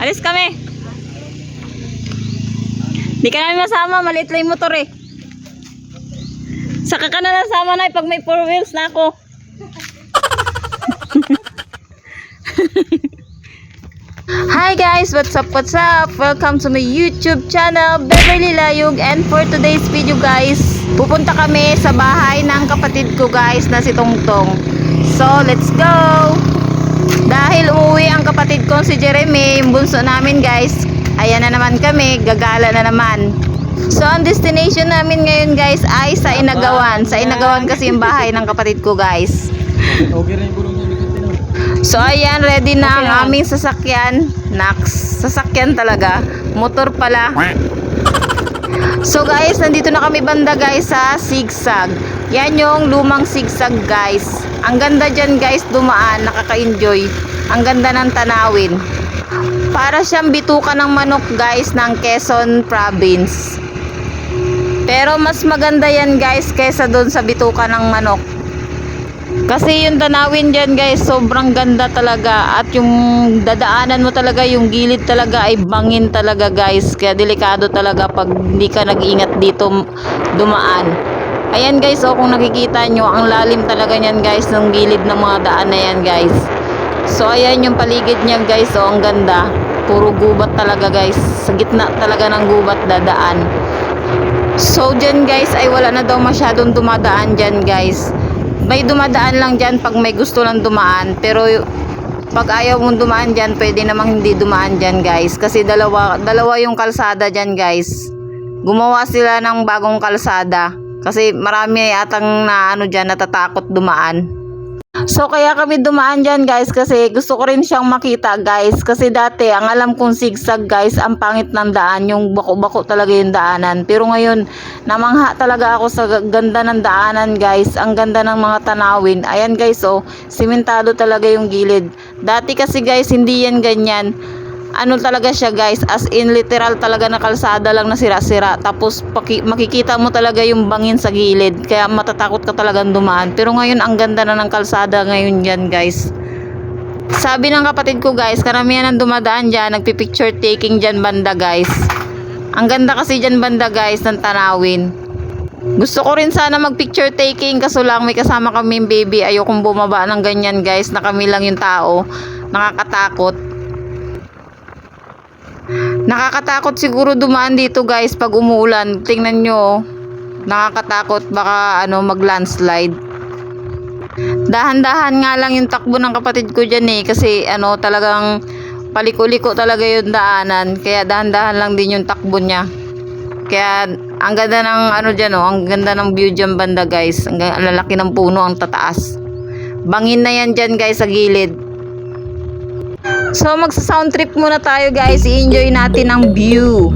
Alis kami. Di ka namin masama, maliit lang yung motor eh. Saka ka na lang sama na pag may four wheels na ako. Hi guys, what's up, what's up? Welcome to my YouTube channel, Beverly Layog. And for today's video guys, pupunta kami sa bahay ng kapatid ko guys na si Tongtong. So, let's go! Dahil umuwi ang kapatid ko si Jeremy, yung bunso namin guys, ayan na naman kami, gagala na naman. So, ang destination namin ngayon guys ay sa Inagawan. Sa Inagawan kasi yung bahay ng kapatid ko guys. Okay rin yung gulong niya. So ayan, ready na ang aming sasakyan. Nax, sasakyan talaga. Motor pala. So guys, nandito na kami banda guys sa Sigsag. Yan yung lumang Sigsag guys. Ang ganda dyan guys, dumaan, nakaka-enjoy. Ang ganda ng tanawin. Para siyang bituka ng manok guys ng Quezon Province. Pero mas maganda yan guys kaysa doon sa bituka ng manok. Kasi yung tanawin dyan guys, sobrang ganda talaga. At yung dadaanan mo talaga, yung gilid talaga ay bangin talaga guys. Kaya delikado talaga pag hindi ka nag-ingat dito dumaan. Ayan guys, oh, kung nakikita nyo, ang lalim talaga niyan guys, ng gilid ng mga daan na yan guys. So ayan yung paligid niya guys, oh, ang ganda. Puro gubat talaga guys. Sa gitna talaga ng gubat dadaan. So dyan guys ay wala na daw masyadong dumadaan dyan guys. May dumadaan lang dyan pag may gusto lang dumaan. Pero pag ayaw mong dumaan dyan, pwede namang hindi dumaan dyan guys. Kasi dalawa, dalawa yung kalsada dyan guys. Gumawa sila ng bagong kalsada. Kasi marami atang na ano dyan natatakot dumaan. So kaya kami dumaan dyan guys kasi gusto ko rin siyang makita guys. Kasi dati ang alam kong zigzag guys ang pangit ng daan. Yung bako-bako talaga yung daanan. Pero ngayon namangha talaga ako sa ganda ng daanan guys. Ang ganda ng mga tanawin. Ayan guys oh. Simentado talaga yung gilid. Dati kasi guys hindi yan ganyan ano talaga siya guys? As in literal talaga na kalsada lang na sira-sira. Tapos paki- makikita mo talaga yung bangin sa gilid. Kaya matatakot ka talagang dumaan. Pero ngayon ang ganda na ng kalsada ngayon dyan guys. Sabi ng kapatid ko guys karamihan ng dumadaan dyan nagpipicture taking dyan banda guys. Ang ganda kasi dyan banda guys ng tanawin. Gusto ko rin sana mag picture taking kaso lang may kasama kami baby. Ayokong bumaba ng ganyan guys na kami lang yung tao. Nakakatakot Nakakatakot siguro dumaan dito guys pag umuulan. Tingnan nyo. oh. Nakakatakot baka ano mag landslide. Dahan-dahan nga lang yung takbo ng kapatid ko dyan eh. Kasi ano talagang paliko-liko talaga yung daanan. Kaya dahan-dahan lang din yung takbo niya. Kaya ang ganda ng ano dyan oh. Ang ganda ng view dyan banda guys. Ang, ang lalaki ng puno ang tataas. Bangin na yan dyan guys sa gilid. So magsa-sound trip muna tayo guys. I-enjoy natin ang view.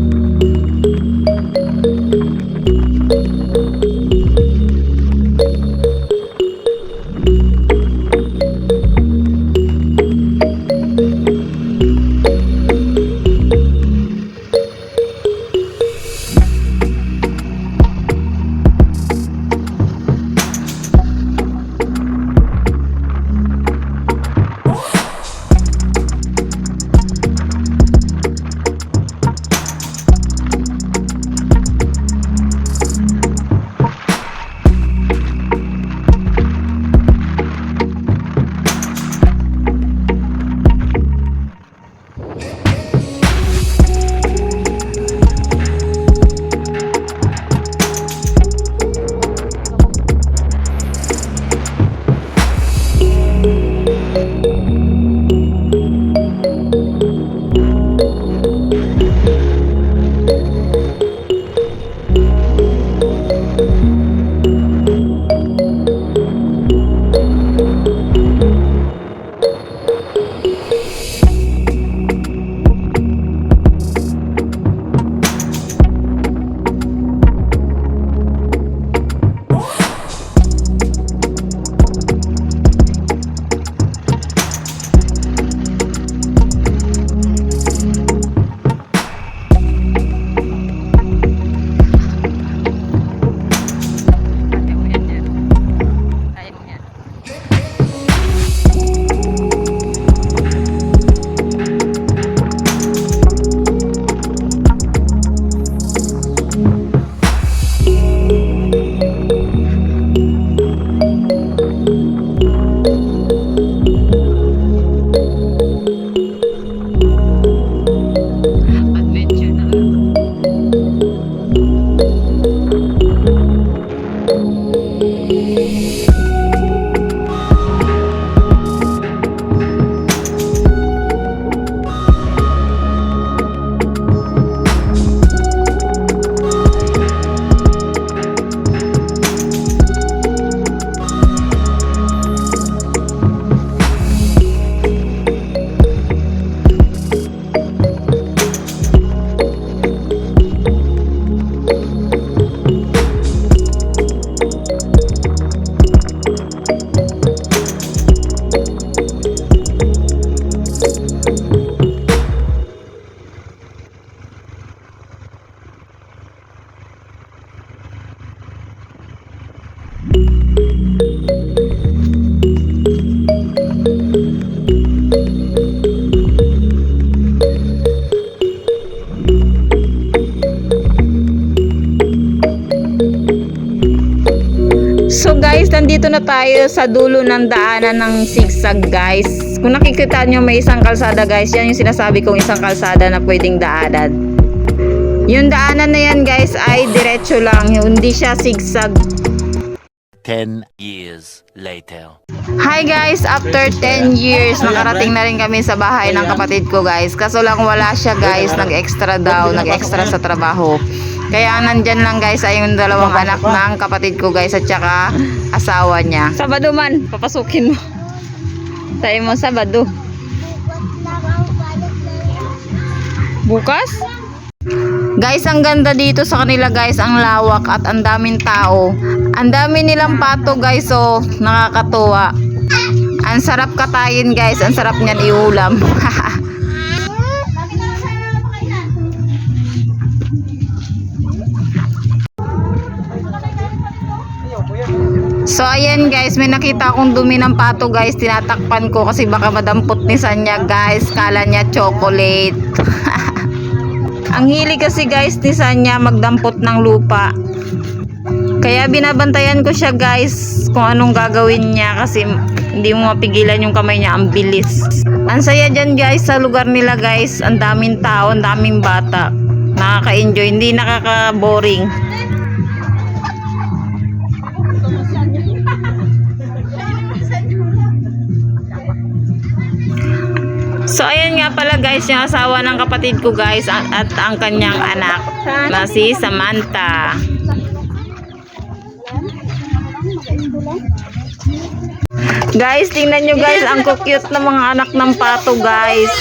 So guys, nandito na tayo sa dulo ng daanan ng zigzag guys. Kung nakikita nyo may isang kalsada guys, yan yung sinasabi kong isang kalsada na pwedeng daanan. Yung daanan na yan guys ay diretso lang, hindi siya zigzag. 10 years later. Hi guys, after 10 years, nakarating na rin kami sa bahay ng kapatid ko guys. Kaso lang wala siya guys, nag-extra daw, nag-extra sa trabaho. Kaya nandyan lang guys ay yung dalawang anak ng kapatid ko guys at saka asawa niya. Sabado man, papasukin mo. Tayo mo Sabado. Bukas? Guys, ang ganda dito sa kanila guys, ang lawak at ang daming tao. Ang dami nilang pato guys, so nakakatuwa. Ang sarap katayin guys, ang sarap niyan iulam. So ayan guys, may nakita akong dumi ng pato guys, tinatakpan ko kasi baka madampot ni Sanya guys, kala niya chocolate. Ang hilig kasi guys ni Sanya magdampot ng lupa. Kaya binabantayan ko siya guys kung anong gagawin niya kasi hindi mo mapigilan yung kamay niya, ang bilis. Ang saya dyan guys sa lugar nila guys, ang daming tao, ang daming bata. Nakaka-enjoy, hindi nakaka-boring. So ayan nga pala guys, yung asawa ng kapatid ko guys at, at ang kanyang anak na si Samantha. Guys, tingnan nyo guys, ang cute ng mga anak ng pato guys.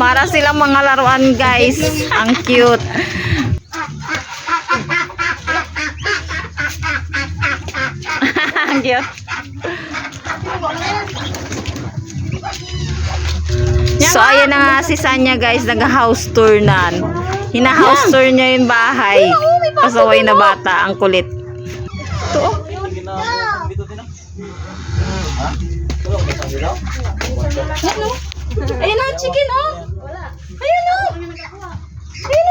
Para silang mga laruan guys. Ang cute. Ang cute. So ayan na nga si Sanya guys, nag-house tour na. Hina-house tour niya yung bahay. Pasaway na bata, ang kulit. Ito oh. Ayun na, chicken oh. Ayun oh. Ayun oh. Ayun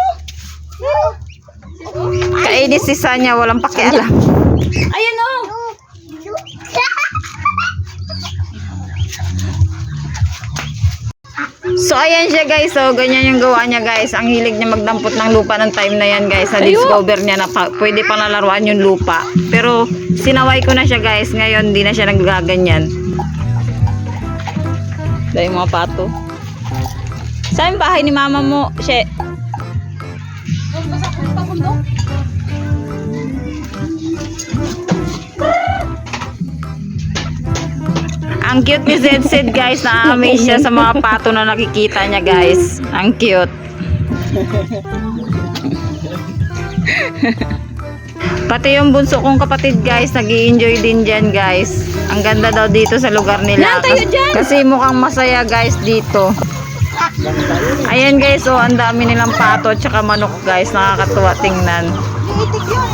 oh. Kainis si Sanya, walang pakialam. Ayun oh. So ayan siya guys, so ganyan yung gawa niya guys. Ang hilig niya magdampot ng lupa ng time na yan guys. Na-discover niya na pa, pwede pa nalaruan yung lupa. Pero sinaway ko na siya guys. Ngayon hindi na siya nagaganyan. Dahil mga pato. Saan bahay ni mama mo? She. Ang cute ni Zed Zed guys, na-amaze siya sa mga pato na nakikita niya guys. Ang cute. Pati yung bunso kong kapatid guys, nag enjoy din dyan guys. Ang ganda daw dito sa lugar nila. Kasi, kasi mukhang masaya guys dito. Ayan guys, oh, ang dami nilang pato at saka manok guys. Nakakatuwa tingnan.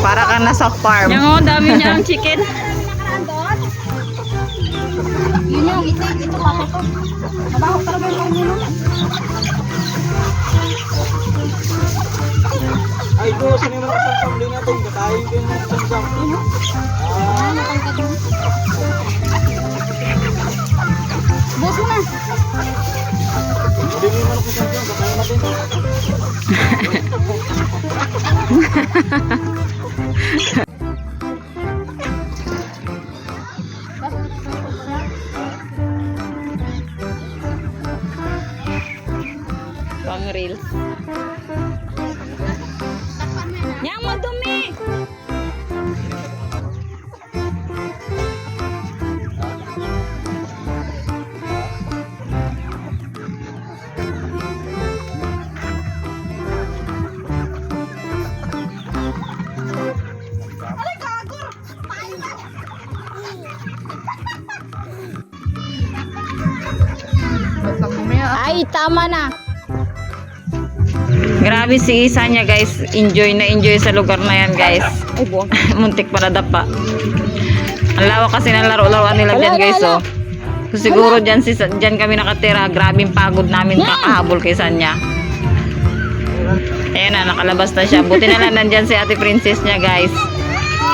Para ka nasa farm. Yung oh, dami niya ang chicken. Yun yung itik, ito pa ito. Mabaho talaga yung kanino. Ay, ko, sino naman ang samsam natin? Katayin ko yung samsam. Ano Pang reels. Yang madumi! Ay, tama na. Grabe si Isa niya guys. Enjoy na enjoy sa lugar na yan guys. Muntik pa na dapa. Ang lawak kasi ng laro-laruan nila dyan guys oh. So, siguro dyan, si, dyan kami nakatira. Grabing pagod namin kakahabol kay Sanya. Ayan na, nakalabas na siya. Buti na lang nandyan si ate princess niya guys.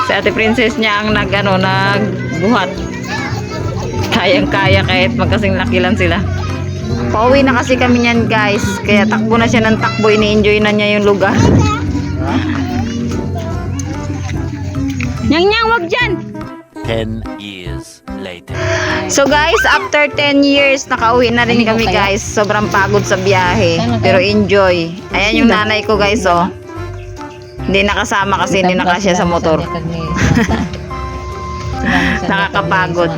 Si ate princess niya ang nag, ano, nagbuhat. Kayang-kaya kahit magkasing laki lang sila. Pauwi na kasi kami niyan guys. Kaya takbo na siya ng takbo. Ini-enjoy na niya yung lugar. Nyang nyang, wag dyan. 10 years later. So guys, after 10 years, nakauwi na rin kami guys. Sobrang pagod sa biyahe. Pero enjoy. Ayan yung nanay ko guys oh. Hindi nakasama kasi hindi nakasya sa motor. Nakakapagod.